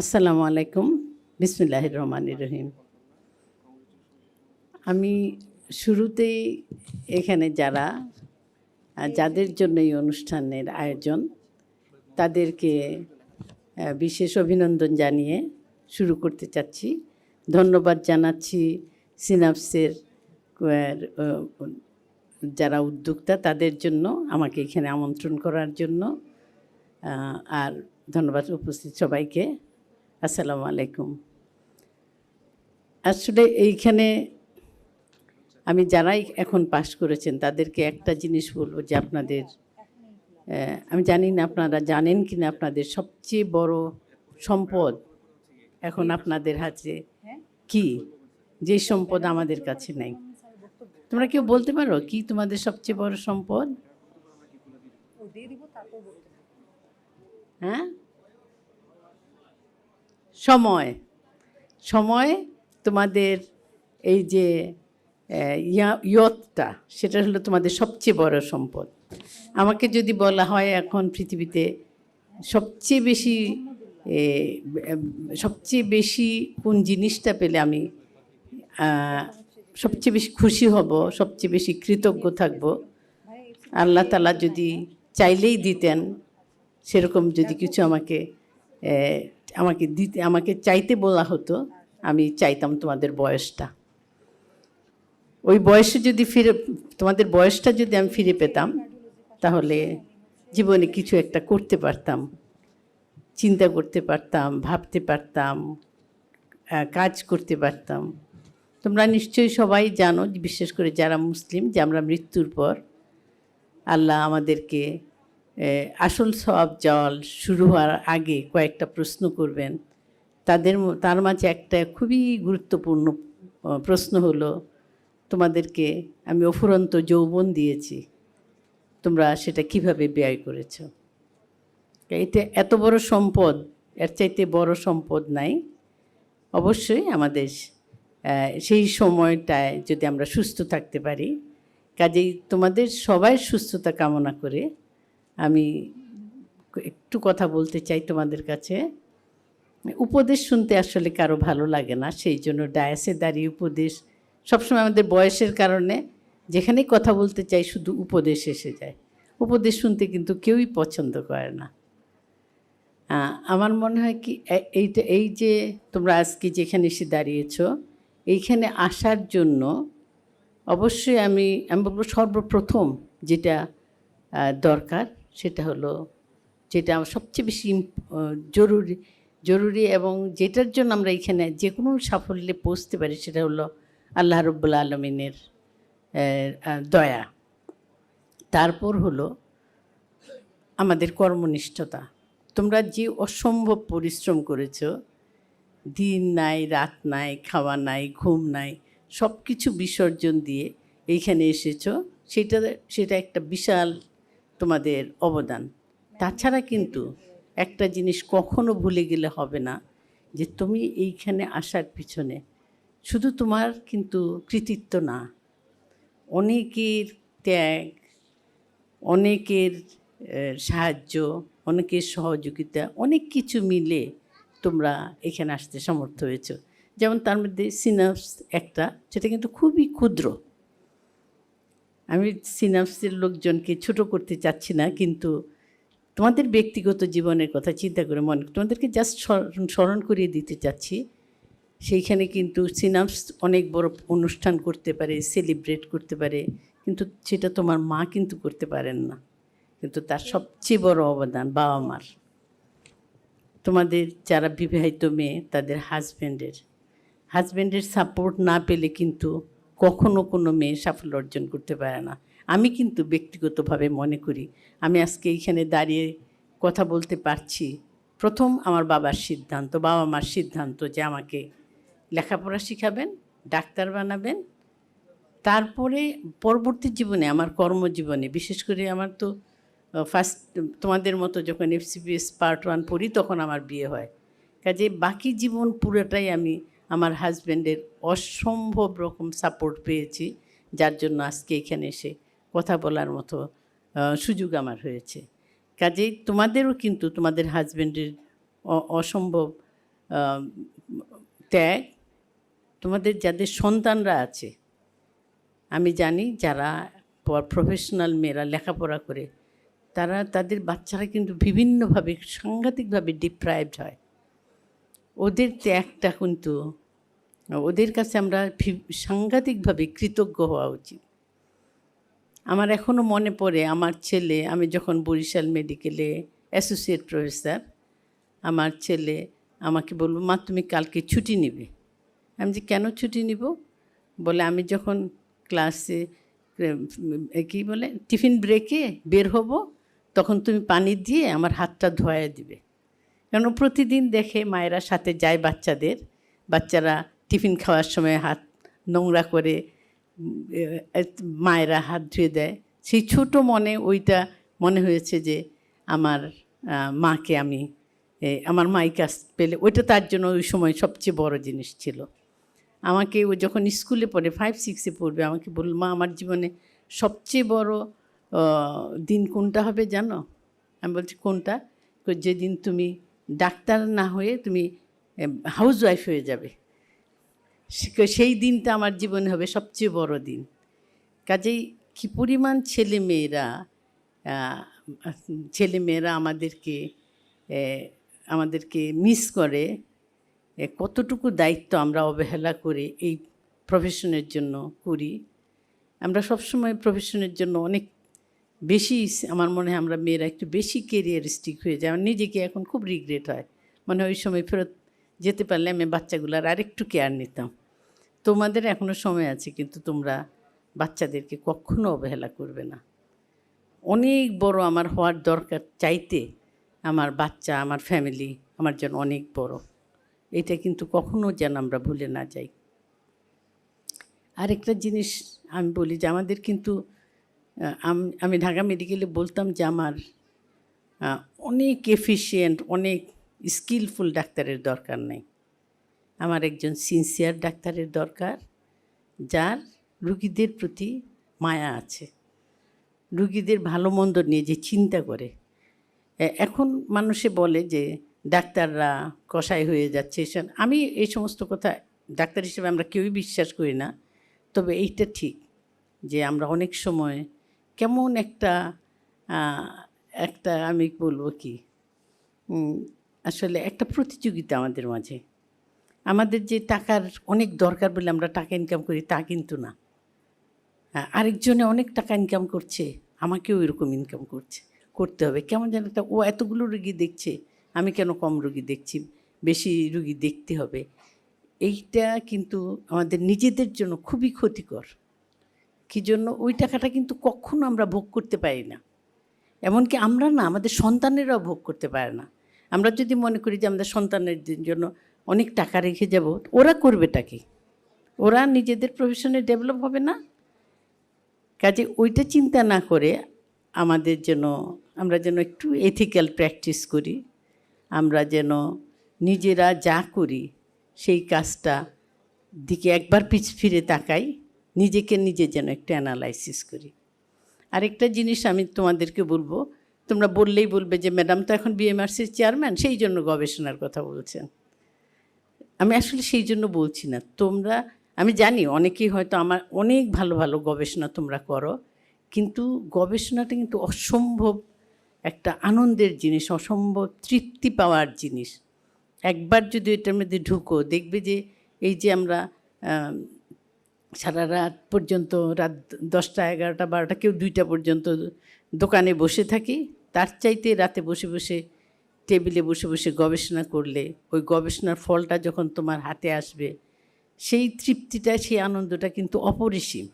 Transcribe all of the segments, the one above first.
আসসালামু আলাইকুম। বিসমিল্লাহির রহমানির রহিম। আমি শুরুতেই এখানে যারা যাদের জন্য এই অনুষ্ঠানের আয়োজন, তাদেরকে বিশেষ অভিনন্দন জানিয়ে শুরু করতে চাচ্ছি। ধন্যবাদ জানাচ্ছি সিনাপসের যারা উদ্যোক্তা, তাদের জন্য আমাকে এখানে আমন্ত্রণ করার জন্য। আর ধন্যবাদ উপস্থিত সবাইকে। আসসালামু আলাইকুম। আসলে এইখানে আমি যারাই এখন পাশ করেছেন তাদেরকে একটা জিনিস বলব যে আপনাদের আমি জানি না আপনারা জানেন কি না আপনাদের সবচেয়ে বড় সম্পদ এখন আপনাদের হাতে কি? যে সম্পদ আমাদের কাছে নাই। তোমরা কেউ বলতে পারো কি তোমাদের সবচেয়ে বড় সম্পদ? হ্যাঁ? সময়। সময় তোমাদের এই যে ইয়তটা সেটা হলো তোমাদের সবচেয়ে বড় সম্পদ। আমাকে যদি বলা হয় এখন পৃথিবীতে সবচেয়ে বেশি সবচেয়ে বেশি কোন জিনিসটা পেলে আমি সবচেয়ে বেশি খুশি হব, সবচেয়ে বেশি কৃতজ্ঞ থাকব, আল্লাহ তালা যদি চাইলেই দিতেন, সেরকম যদি কিছু আমাকে আমাকে দিতে, আমাকে চাইতে বলা হতো, আমি চাইতাম তোমাদের বয়সটা। ওই বয়সে যদি ফিরে, তোমাদের বয়সটা যদি আমি ফিরে পেতাম, তাহলে জীবনে কিছু একটা করতে পারতাম, চিন্তা করতে পারতাম, ভাবতে পারতাম কাজ করতে পারতাম। তোমরা নিশ্চয়ই সবাই জানো, বিশেষ করে যারা মুসলিম, যে আমরা মৃত্যুর পর আল্লাহ আমাদেরকে আসল সব জল শুরু হওয়ার আগে কয়েকটা প্রশ্ন করবেন। তাদের তার মাঝে একটা খুবই গুরুত্বপূর্ণ প্রশ্ন হলো, তোমাদেরকে আমি অফুরন্ত যৌবন দিয়েছি, তোমরা সেটা কীভাবে ব্যয় করেছ? এটা এত বড় সম্পদ, এর চাইতে বড় সম্পদ নাই। অবশ্যই আমাদের সেই সময়টায় যদি আমরা সুস্থ থাকতে পারি, কাজেই তোমাদের সবাই সুস্থতা কামনা করে আমি একটু কথা বলতে চাই তোমাদের কাছে। উপদেশ শুনতে আসলে কারও ভালো লাগে না, সেই জন্য ডায়াসে দাঁড়িয়ে উপদেশ, সবসময় আমাদের বয়সের কারণে যেখানেই কথা বলতে চাই শুধু উপদেশ এসে যায়। উপদেশ শুনতে কিন্তু কেউই পছন্দ করে না। আমার মনে হয় কি এইটা, এই যে তোমরা আজকে যেখানে এসে দাঁড়িয়েছ, এইখানে আসার জন্য অবশ্যই আমি আমি বলব সর্বপ্রথম যেটা দরকার সেটা হলো, যেটা সবচেয়ে বেশি জরুরি জরুরি এবং যেটার জন্য আমরা এখানে যে কোনো সাফল্যে পৌঁছতে পারি সেটা হলো আল্লাহ রব্বুল আলমিনের দয়া। তারপর হলো আমাদের কর্মনিষ্ঠতা। তোমরা যে অসম্ভব পরিশ্রম করেছ, দিন নাই, রাত নাই, খাওয়া নাই, ঘুম নাই সব কিছু বিসর্জন দিয়ে এইখানে এসেছ, সেটা সেটা একটা বিশাল তোমাদের অবদান। তাছাড়া কিন্তু একটা জিনিস কখনো ভুলে গেলে হবে না যে তুমি এইখানে আসার পিছনে শুধু তোমার কিন্তু কৃতিত্ব না। অনেকের ত্যাগ, অনেকের সাহায্য, অনেকের সহযোগিতা, অনেক কিছু মিলে তোমরা এখানে আসতে সমর্থ হয়েছ। যেমন তার মধ্যে সিনাপস একটা, সেটা কিন্তু খুবই ক্ষুদ্র। আমি সিনাপসের লোকজনকে ছোট করতে চাচ্ছি না, কিন্তু তোমাদের ব্যক্তিগত জীবনের কথা চিন্তা করে মনে, তোমাদেরকে জাস্ট স্মরণ স্মরণ করিয়ে দিতে চাচ্ছি। সেইখানে কিন্তু সিনাপস অনেক বড় অনুষ্ঠান করতে পারে সেলিব্রেট করতে পারে, কিন্তু সেটা তোমার মা কিন্তু করতে পারেন না। কিন্তু তার সবচেয়ে বড় অবদান বাবা মার। তোমাদের যারা বিবাহিত মেয়ে, তাদের হাজব্যান্ডের হাজব্যান্ডের সাপোর্ট না পেলে কিন্তু কখনো কোনো মেয়ে সাফল্য অর্জন করতে পারে না। আমি কিন্তু ব্যক্তিগতভাবে মনে করি, আমি আজকে এইখানে দাঁড়িয়ে কথা বলতে পারছি। প্রথম আমার বাবার সিদ্ধান্ত, বাবা মার সিদ্ধান্ত যে আমাকে লেখাপড়া শিখাবেন, ডাক্তার বানাবেন। তারপরে পরবর্তী জীবনে আমার কর্মজীবনে, বিশেষ করে আমার তো ফার্স্ট তোমাদের মতো যখন এফসিপিএস পার্ট ওয়ান পড়ি তখন আমার বিয়ে হয়। কাজে বাকি জীবন পুরোটাই আমি আমার হাজব্যান্ডের অসম্ভব রকম সাপোর্ট পেয়েছি, যার জন্য আজকে এখানে এসে কথা বলার মতো সুযোগ আমার হয়েছে। কাজেই তোমাদেরও কিন্তু তোমাদের হাজব্যান্ডের অসম্ভব ত্যাগ, তোমাদের যাদের সন্তানরা আছে, আমি জানি যারা প্রফেশনাল মেয়েরা লেখাপড়া করে, তারা, তাদের বাচ্চারা কিন্তু বিভিন্নভাবে সাংঘাতিকভাবে ডিপ্রাইভড হয়। ওদের ত্যাগটা কিন্তু, ওদের কাছে আমরা সাংঘাতিকভাবে কৃতজ্ঞ হওয়া উচিত। আমার এখনও মনে পড়ে, আমার ছেলে, আমি যখন বরিশাল মেডিকেলে অ্যাসোসিয়েট প্রফেসর আমার ছেলে আমাকে বলব মা, তুমি কালকে ছুটি নিবে? আমি যে, কেন ছুটি নিব? বলে, আমি যখন ক্লাসে কি বলে টিফিন ব্রেকে বের হব, তখন তুমি পানি দিয়ে আমার হাতটা ধোয়া দিবে। ও প্রতিদিন দেখে মায়েরা সাথে যায় বাচ্চাদের। বাচ্চারা টিফিন খাওয়ার সময় হাত নোংরা করে মায়েরা হাত ধুয়ে দেয়। সেই ছোট মনে ওইটা মনে হয়েছে যে আমার মাকে আমি আমার মাই কাছ পেলে ওইটা তার জন্য ওই সময় সবচেয়ে বড় জিনিস ছিল। আমাকে ও যখন স্কুলে পড়ে ফাইভ সিক্সে পড়বে, আমাকে বলল, মা, আমার জীবনে সবচেয়ে বড় দিন কোনটা হবে জানো? আমি বলছি, কোনটা? যেদিন তুমি ডাক্তার না হয়ে তুমি হাউস ওয়াইফ হয়ে যাবে। সেই দিনটা আমার জীবনে হবে সবচেয়ে বড় দিন। কাজেই কী পরিমাণ ছেলে মেয়েরা ছেলে মেয়েরা আমাদেরকে আমাদেরকে মিস করে কতটুকু দায়িত্ব আমরা অবহেলা করে এই প্রফেশনের জন্য করি। আমরা সবসময় প্রফেশনের জন্য অনেক বেশি আমার মনে হয় আমরা মেয়েরা একটু বেশি কেরিয়ারিস্টিক হয়ে যায় আমার নিজেকে এখন খুব রিগ্রেট হয়। মানে ওই সময় ফেরত যেতে পারলে আমি বাচ্চাগুলোর আরেকটু কেয়ার নিতাম। তোমাদের এখনও সময় আছে, কিন্তু তোমরা বাচ্চাদেরকে কখনো অবহেলা করবে না। অনেক বড় আমার হওয়ার দরকার চাইতে আমার বাচ্চা, আমার ফ্যামিলি আমার জন্য অনেক বড়। এটা কিন্তু কখনো যেন আমরা ভুলে না যাই। আরেকটা জিনিস আমি বলি যে আমাদের কিন্তু আম- ঢাকা মেডিকেলে বলতাম যে আমার অনেক এফিশিয়েন্ট অনেক স্কিলফুল ডাক্তারের দরকার নেই। আমার একজন সিনসিয়ার ডাক্তারের দরকার, যার রুগীদের প্রতি মায়া আছে। রুগীদের ভালো মন্দ নিয়ে যে চিন্তা করে। এখন মানুষে বলে যে ডাক্তাররা কষাই হয়ে যাচ্ছে। এসব- আমি এই সমস্ত কথা ডাক্তার হিসেবে আমরা কেউই বিশ্বাস করি না। তবে এইটা ঠিক যে আমরা অনেক সময় কেমন একটা একটা আমি বলব কি আসলে একটা প্রতিযোগিতা আমাদের মাঝে। আমাদের যে টাকার অনেক দরকার বলে আমরা টাকা ইনকাম করি তা কিন্তু না। আরেকজনে অনেক টাকা ইনকাম করছে, আমাকেও এরকম ইনকাম করছে, করতে হবে। কেমন যেন একটা, ও এতগুলো রুগী দেখছে, আমি কেন কম রুগী দেখছি, বেশি রুগী দেখতে হবে। এইটা কিন্তু আমাদের নিজেদের জন্য খুবই ক্ষতিকর। কী জন্য? ওই টাকাটা কিন্তু কখনো আমরা ভোগ করতে পারি না। এমনকি আমরা না, আমাদের সন্তানেরাও ভোগ করতে পারে না। আমরা যদি মনে করি যে আমাদের সন্তানের জন্য অনেক টাকা রেখে যাব, ওরা করবেটা কি? ওরা নিজেদের প্রফেশনে ডেভেলপ হবে না? কাজে ওইটা চিন্তা না করে আমাদের যেন, আমরা যেন একটু এথিক্যাল প্র্যাকটিস করি। আমরা যেন নিজেরা যা করি, সেই কাজটা দিকে একবার পিছ ফিরে তাকাই। নিজেকে নিজে যেন একটু অ্যানালাইসিস করি। আরেকটা জিনিস আমি তোমাদেরকে বলব তোমরা বললেই বলবে যে ম্যাডাম তো এখন বিএমআরসির চেয়ারম্যান সেই জন্য গবেষণার কথা বলছেন। আমি আসলে সেই জন্য বলছি না। তোমরা আমি জানি অনেকেই হয়তো আমার অনেক ভালো ভালো গবেষণা তোমরা করো কিন্তু গবেষণাটা কিন্তু অসম্ভব একটা আনন্দের জিনিস অসম্ভব তৃপ্তি পাওয়ার জিনিস। একবার যদি এটার মধ্যে ঢুকো দেখবে যে এই যে আমরা আম, সারা রাত পর্যন্ত, রাত দশটা, এগারোটা, বারোটা, কেউ দুইটা পর্যন্ত দোকানে বসে থাকি। তার চাইতে রাতে বসে বসে, টেবিলে বসে বসে গবেষণা করলে, ওই গবেষণার ফলটা যখন তোমার হাতে আসবে, সেই তৃপ্তিটা, সেই আনন্দটা কিন্তু অপরিসীম।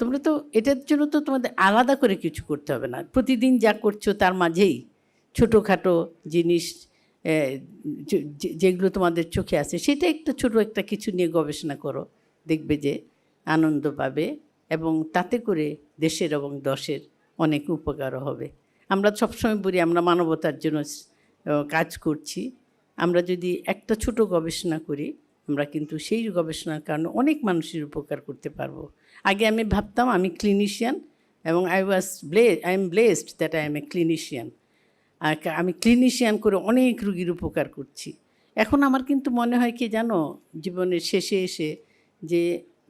তোমরা তো এটার জন্য তো তোমাদের আলাদা করে কিছু করতে হবে না। প্রতিদিন যা করছ তার মাঝেই ছোটোখাটো জিনিস যেগুলো তোমাদের চোখে আছে, সেটা একটা ছোট একটা কিছু নিয়ে গবেষণা করো। দেখবে যে আনন্দ পাবে এবং তাতে করে দেশের এবং দশের অনেক উপকারও হবে। আমরা সবসময় বলি, আমরা মানবতার জন্য কাজ করছি। আমরা যদি একটা ছোট গবেষণা করি, আমরা কিন্তু সেই গবেষণার কারণে অনেক মানুষের উপকার করতে পারব। আগে আমি ভাবতাম আমি ক্লিনিশিয়ান এবং I was ব্লে I am blessed that I am a clinician আমি ক্লিনিশিয়ান করে অনেক রুগীর উপকার করছি। এখন আমার কিন্তু মনে হয় কি জানো, জীবনের শেষে এসে যে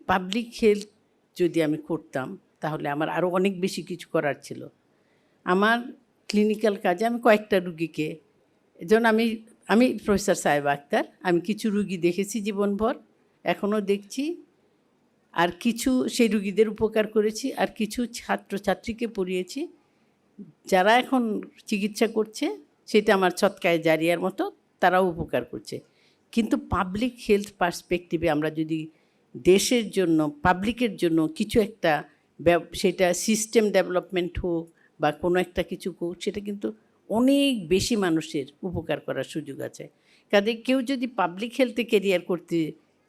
পাবলিক হেলথ যদি আমি করতাম, তাহলে আমার আরও অনেক বেশি কিছু করার ছিল। আমার ক্লিনিক্যাল কাজে আমি কয়েকটা রুগীকে, যেমন আমি আমি প্রফেসর সাহেব আক্তার, আমি কিছু রুগী দেখেছি জীবনভর এখনও দেখছি, আর কিছু সেই রুগীদের উপকার করেছি, আর কিছু ছাত্রছাত্রীকে পড়িয়েছি, যারা এখন চিকিৎসা করছে, সেটা আমার ছটকায় জারিয়ার মতো, তারাও উপকার করছে। কিন্তু পাবলিক হেলথ পার্সপেক্টিভে আমরা যদি দেশের জন্য পাবলিকের জন্য কিছু একটা সেটা সিস্টেম ডেভেলপমেন্ট হোক বা কোনো একটা কিছু হোক, সেটা কিন্তু অনেক বেশি মানুষের উপকার করার সুযোগ আছে। কাজে কেউ যদি পাবলিক হেলথে কেরিয়ার করতে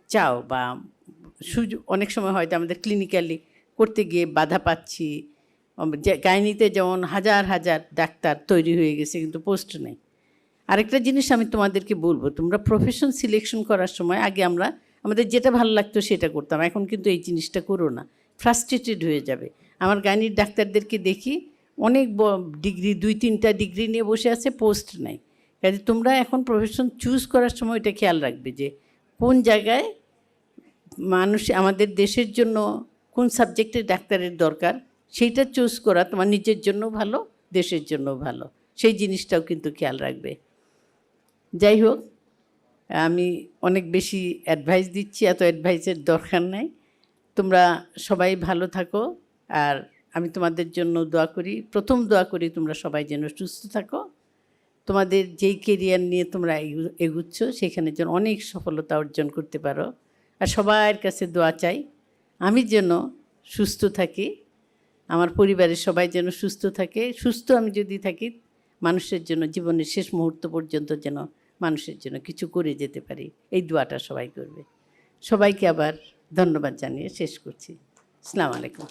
চাও বা সুযোগ, অনেক সময় হয়তো আমাদের ক্লিনিক্যালি করতে গিয়ে বাধা পাচ্ছি গাইনিতে যেমন হাজার হাজার ডাক্তার তৈরি হয়ে গেছে কিন্তু পোস্ট নেই। আরেকটা জিনিস আমি তোমাদেরকে বলব, তোমরা প্রফেশন সিলেকশন করার সময় আগে আমরা আমাদের যেটা ভালো লাগতো সেটা করতাম। এখন কিন্তু এই জিনিসটা করো না। ফ্রাস্ট্রেটেড হয়ে যাবে। আমার গাইনির ডাক্তারদেরকে দেখি অনেক ডিগ্রি, দুই, তিনটা ডিগ্রি নিয়ে বসে আছে, পোস্ট নাই। কাজে তোমরা এখন প্রফেশন চুজ করার সময় এটা খেয়াল রাখবে যে কোন জায়গায় মানুষ আমাদের দেশের জন্য কোন সাবজেক্টের ডাক্তারের দরকার, সেইটা চুজ করা তোমার নিজের জন্য ভালো, দেশের জন্য ভালো। সেই জিনিসটাও কিন্তু খেয়াল রাখবে। যাই হোক আমি অনেক বেশি অ্যাডভাইস দিচ্ছি, এত অ্যাডভাইসের দরকার নাই। তোমরা সবাই ভালো থাকো আর আমি তোমাদের জন্য দোয়া করি। প্রথম দোয়া করি তোমরা সবাই যেন সুস্থ থাকো। তোমাদের যেই কেরিয়ার নিয়ে তোমরা এগু- এগুচ্ছ, সেখানে যেন অনেক সফলতা অর্জন করতে পারো। আর সবার কাছে দোয়া চাই, আমি যেন সুস্থ থাকি, আমার পরিবারের সবাই যেন সুস্থ থাকে। সুস্থ আমি যদি থাকি, মানুষের জন্য জীবনের শেষ মুহূর্ত পর্যন্ত যেন মানুষের জন্য কিছু করে যেতে পারি। এই দোয়াটা সবাই করবে। সবাইকে আবার ধন্যবাদ জানিয়ে শেষ করছি। আসসালামু আলাইকুম।